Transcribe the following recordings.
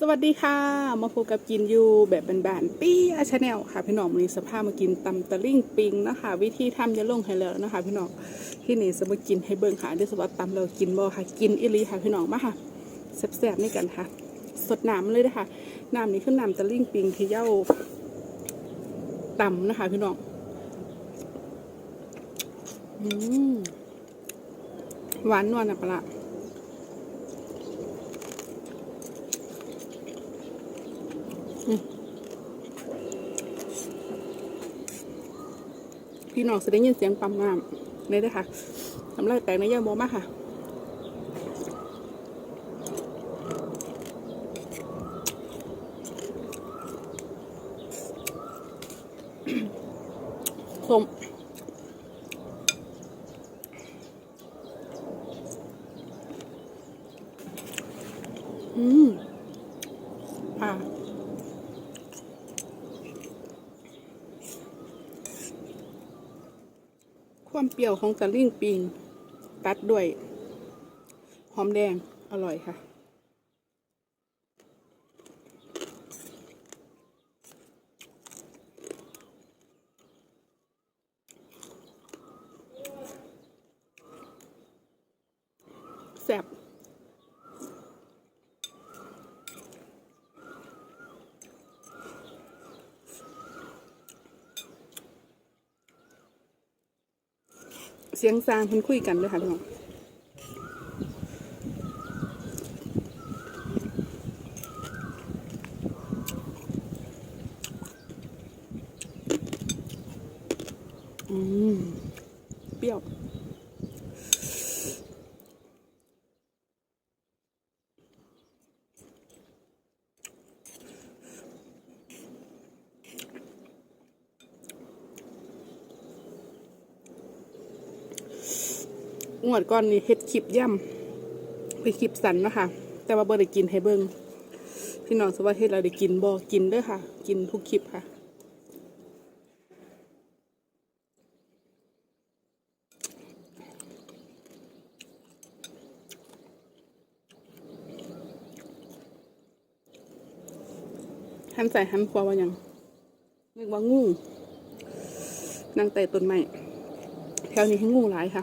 สวัสดีค่ะ มาพบกับกินยูแบบบานๆปี้อาชาแนลค่ะ พี่น้องวันนี้สภาพมากินตำตะลิ่งปิงนะคะ วิธีทำจะลงให้แล้วนะคะ พี่น้องที่นี่จะมากินให้เบิ่งค่ะดี๋ยสวัสดตำเรากินบ่ค่ะ กินอิลีค่ะพี่น้องมาค่ะแซ่บๆนี่กันค่ะ สดน้ำเลยนะคะน้ำนี้คือน้ำตะลิ่งปิงที่เย้าตำนะคะ พี่น้องอืมหวานนวลนะปะละ พี่น้องจะได้ยินเสียงปั๊มน้ำนี่เด้อค่ะทำไรแตกในยอะโมมากค่ะสมอืม อ่า ความเปรี้ยวของตะลิ่งปิง ตัดด้วย หอมแดงอร่อยค่ะ แซ่บ เสียงซางเพิ่นคุยกันด้วยค่ะพี่น้องอืมเปรี้ยว งวดก่อนนี่เฮ็ดคลิปย่ำเป็นคลิปสันนะคะ แต่ว่าบ่ได้กินให้เบิ่งพี่น้องสว่าเฮ็ดเราได้กินบ่กินเด้อค่ะ กินทุกคลิปค่ะหันใส่หันขวาว่ายังนึกว่างูนางแต่ต้นไม้แถวนี้ให้งูหลายค่ะ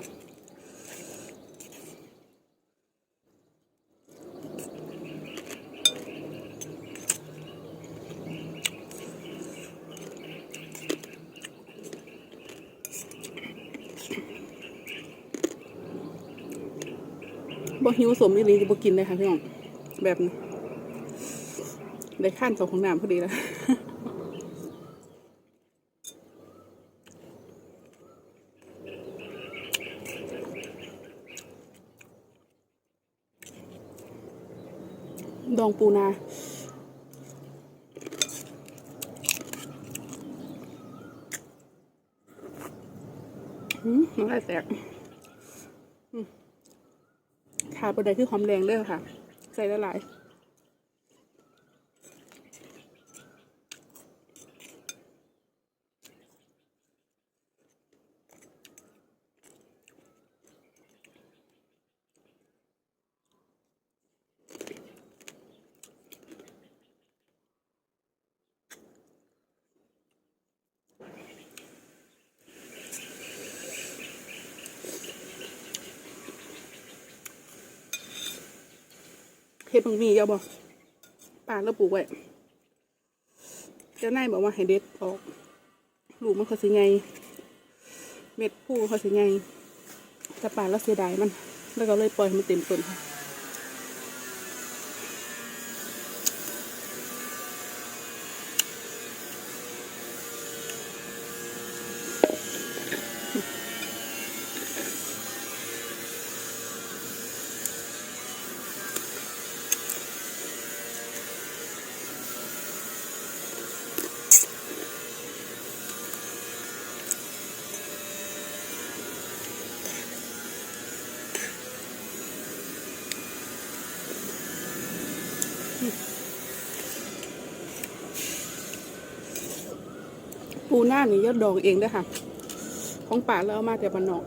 บ่หิวสมอีหลีจะบ่กินเลยค่ะพี่น้องแบบนี้ได้ข้นเขาของน้ำพอดีแล้วดองปูนา อืมน้ำลายแตกขาดประเดี๋ยวคือหอมแดงเด้อค่ะ ใส่ละลาย เฮ็ดบางมีเอาบอกป่าแล้วปลูกไว้เจ้านายบอกว่าให้เด็ดออกลูกมันเขาสิไงเม็ดผู้เขาสิไงแต่ป่าแล้วเสียดายมัน แล้วก็เลยปล่อยมันเต็มต้นค่ะ ปูหน้านี่ยอดดองเองด้วยค่ะ ของป่าแล้วเอามาแต่บ้านนอก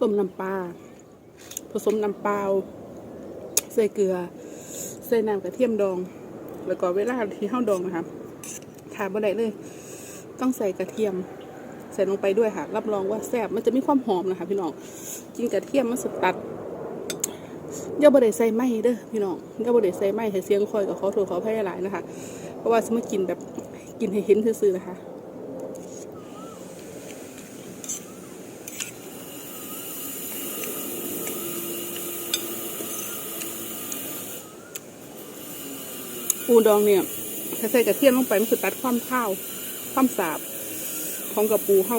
ต้มน้ำปลาผสมน้ำเปล่าใส่เกลือ ใส่น้ำกระเทียมดอง แล้วก็เวลาที่เฮาดองนะคะขาบ่ได้เลย ต้องใส่กระเทียม ส่ลงไปด้วยค่ะ รับรองว่าแซ่บมันจะมีความหอมนะคะ พี่น้องกินกระเทียมมันสุดตัดอย่าบดใส่ไหมเด้อพี่น้องอย่าบดใส่ไหมให้เสียงคอยกับขอโทษขออภัยหลายนะคะ เพราะว่าสมมติกินแบบกินให้เห็นซื่อๆนะคะปูดองเนี่ยถ้าใส่กระเทียมลงไปมันคือตัดความข้าว ความสาบ ของกับปูเฮา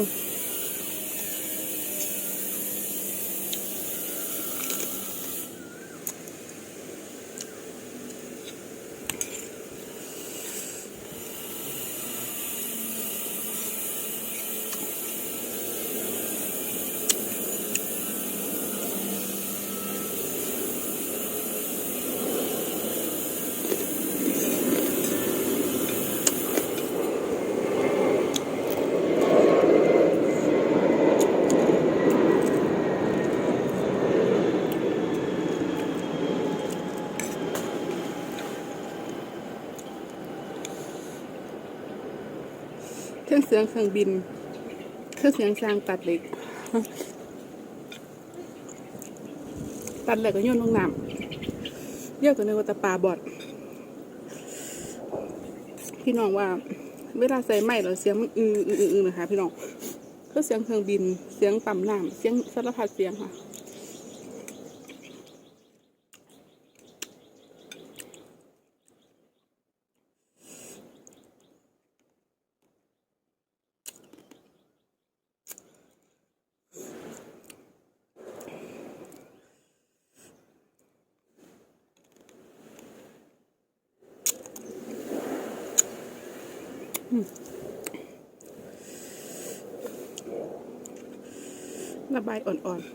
เครื่องเสียงเครื่องบิน เครื่องเสียงสร้างตัดเหล็ก ตัดเหล็กก็โยนลงน้ำเรียกตัวนึงว่าตะปลาบอด พี่น้องว่า เวลาใส่ไม้เราเสียงมันอืออืออือนะคะพี่น้องเครื่องเสียงเครื่องบิน เสียงปั๊มน้ำเสียงสารพัดเสียงค่ะ ระบายอ่อนๆ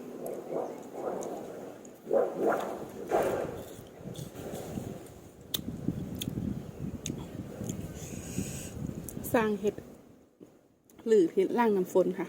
สร้างเห็ด หรือเห็ดล่างน้ำฝนค่ะ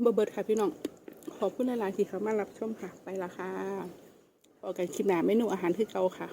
เบอร์เบิดค่ะพี่น้อง ขอบคุณหลายๆที่เข้ามารับชมค่ะ ไปละค่ะพอกันคลิปหนาเมนูอาหารคือเก่าค่ะ